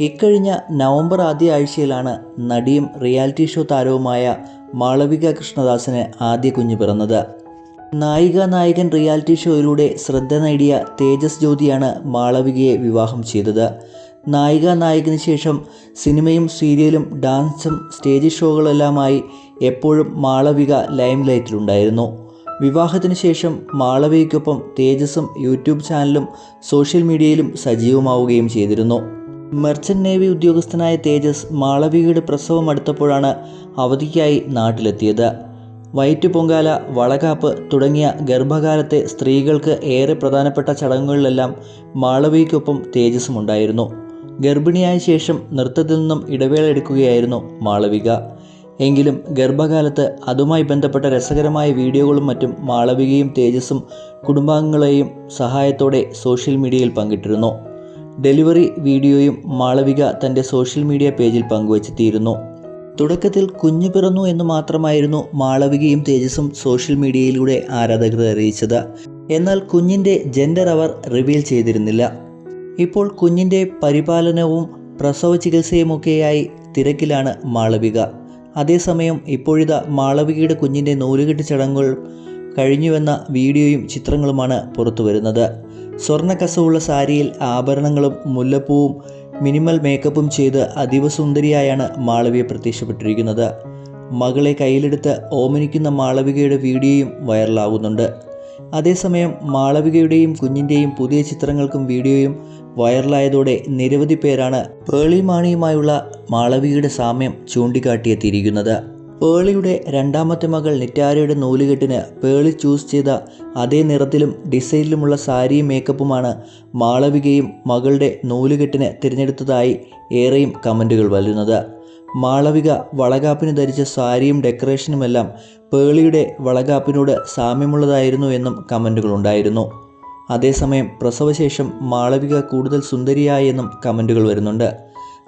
ഇക്കഴിഞ്ഞ നവംബർ ആദ്യ ആഴ്ചയിലാണ് നടിയും റിയാലിറ്റി ഷോ താരവുമായ മാളവിക കൃഷ്ണദാസിന് ആദ്യ കുഞ്ഞു പിറന്നത്. നായിക നായകൻ റിയാലിറ്റി ഷോയിലൂടെ ശ്രദ്ധ നേടിയ തേജസ് ജ്യോതിയാണ് മാളവികയെ വിവാഹം ചെയ്തത്. നായിക നായകന് ശേഷം സിനിമയും സീരിയലും ഡാൻസും സ്റ്റേജ് ഷോകളെല്ലാമായി എപ്പോഴും മാളവിക ലൈം ലൈറ്റിലുണ്ടായിരുന്നു വിവാഹത്തിന് ശേഷം മാളവികയ്ക്കൊപ്പം തേജസും യൂട്യൂബ് ചാനലും സോഷ്യൽ മീഡിയയിലും സജീവമാവുകയും ചെയ്തിരുന്നു. മെർച്ചന്റ് നേവി ഉദ്യോഗസ്ഥനായ തേജസ് മാളവികയുടെ പ്രസവം അടുത്തപ്പോഴാണ് അവധിക്കായി നാട്ടിലെത്തിയത്. വയറ്റു പൊങ്കാല വളകാപ്പ് തുടങ്ങിയ ഗർഭകാലത്തെ സ്ത്രീകൾക്ക് ഏറെ പ്രധാനപ്പെട്ട ചടങ്ങുകളിലെല്ലാം മാളവികയ്ക്കൊപ്പം തേജസ്സും ഉണ്ടായിരുന്നു. ഗർഭിണിയായ ശേഷം നൃത്തത്തിൽ നിന്നും ഇടവേള എടുക്കുകയായിരുന്നു മാളവിക. എങ്കിലും ഗർഭകാലത്ത് അതുമായി ബന്ധപ്പെട്ട രസകരമായ വീഡിയോകളും മറ്റും മാളവികയും തേജസ്സും കുടുംബാംഗങ്ങളെയും സഹായത്തോടെ സോഷ്യൽ മീഡിയയിൽ പങ്കിട്ടിരുന്നു. ഡെലിവറി വീഡിയോയും മാളവിക തന്റെ സോഷ്യൽ മീഡിയ പേജിൽ പങ്കുവച്ചെത്തിയിരുന്നു തുടക്കത്തിൽ കുഞ്ഞു പിറന്നു എന്ന് മാത്രമായിരുന്നു മാളവികയും തേജസും സോഷ്യൽ മീഡിയയിലൂടെ ആരാധകരെ അറിയിച്ചത്. എന്നാൽ കുഞ്ഞിന്റെ ജെൻഡർ അവർ റിവീൽ ചെയ്തിരുന്നില്ല. ഇപ്പോൾ കുഞ്ഞിന്റെ പരിപാലനവും പ്രസവ ചികിത്സയുമൊക്കെയായി തിരക്കിലാണ് മാളവിക. അതേസമയം ഇപ്പോഴിതാ മാളവികയുടെ കുഞ്ഞിന്റെ നൂലുകെട്ട് ചടങ്ങുകൾ കഴിഞ്ഞുവെന്ന വീഡിയോയും ചിത്രങ്ങളുമാണ് പുറത്തു വരുന്നത് സ്വർണ കസവുള്ള സാരിയിൽ ആഭരണങ്ങളും മുല്ലപ്പൂവും മിനിമൽ മേക്കപ്പും ചെയ്ത് അതീവ സുന്ദരിയായാണ് മാളവിയെ പ്രത്യക്ഷപ്പെട്ടിരിക്കുന്നത്. മകളെ കയ്യിലെടുത്ത് ഓമനിക്കുന്ന മാളവികയുടെ വീഡിയോയും വൈറലാകുന്നുണ്ട് അതേസമയം മാളവികയുടെയും കുഞ്ഞിന്റെയും പുതിയ ചിത്രങ്ങൾക്കും വീഡിയോയും വൈറലായതോടെ നിരവധി പേരാണ് പേളി മാണിയുമായുള്ള മാളവികയുടെ സാമ്യം ചൂണ്ടിക്കാട്ടിയെത്തിയിരിക്കുന്നത്. പേളിയുടെ രണ്ടാമത്തെ മകൾ നിറ്റാരയുടെ നൂലുകെട്ടിന് പേളി ചൂസ് ചെയ്ത അതേ നിറത്തിലും ഡിസൈനിലുമുള്ള സാരിയും മേക്കപ്പുമാണ് മാളവികയും മകളുടെ നൂലുകെട്ടിന് തിരഞ്ഞെടുത്തതായി ഏറെയും കമന്റുകൾ വരുന്നത് മാളവിക വളകാപ്പിന് ധരിച്ച സാരിയും ഡെക്കറേഷനുമെല്ലാം പേളിയുടെ വളകാപ്പിനോട് സാമ്യമുള്ളതായിരുന്നു എന്നും കമന്റുകളുണ്ടായിരുന്നു അതേസമയം പ്രസവശേഷം മാളവിക കൂടുതൽ സുന്ദരിയായെന്നും കമന്റുകൾ വരുന്നുണ്ട്.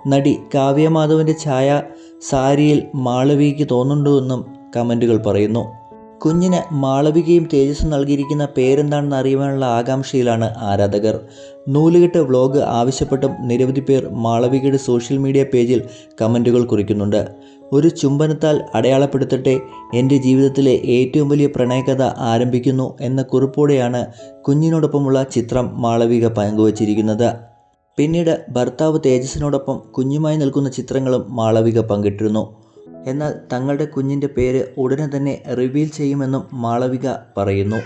നടി കാവ്യ മാധവന്റെ ഛായ സാരിയിൽ മാളവികയ്ക്ക് തോന്നുന്നുണ്ടെന്നും കമന്റുകൾ പറയുന്നു. കുഞ്ഞിന് മാളവികയും തേജസ്സും നൽകിയിരിക്കുന്ന പേരെന്താണെന്ന് അറിയുവാനുള്ള ആകാംക്ഷയിലാണ് ആരാധകർ. നൂലുകെട്ട് വ്ലോഗ് ആവശ്യപ്പെട്ടും നിരവധി പേർ മാളവികയുടെ സോഷ്യൽ മീഡിയ പേജിൽ കമന്റുകൾ കുറിക്കുന്നുണ്ട്. ഒരു ചുംബനത്താൽ അടയാളപ്പെടുത്തട്ടെ എന്റെ ജീവിതത്തിലെ ഏറ്റവും വലിയ പ്രണയകഥ ആരംഭിക്കുന്നു എന്ന കുറിപ്പോടെയാണ് കുഞ്ഞിനോടൊപ്പമുള്ള ചിത്രം മാളവിക പങ്കുവച്ചിരിക്കുന്നത്. പിന്നീട് ഭർത്താവ് തേജസ്സിനോടൊപ്പം കുഞ്ഞുമായി നിൽക്കുന്ന ചിത്രങ്ങളും മാളവിക പങ്കിട്ടിരുന്നു. എന്നാൽ തങ്ങളുടെ കുഞ്ഞിന്റെ പേര് ഉടനെ തന്നെ റിവീൽ ചെയ്യുമെന്നും മാളവിക പറയുന്നു.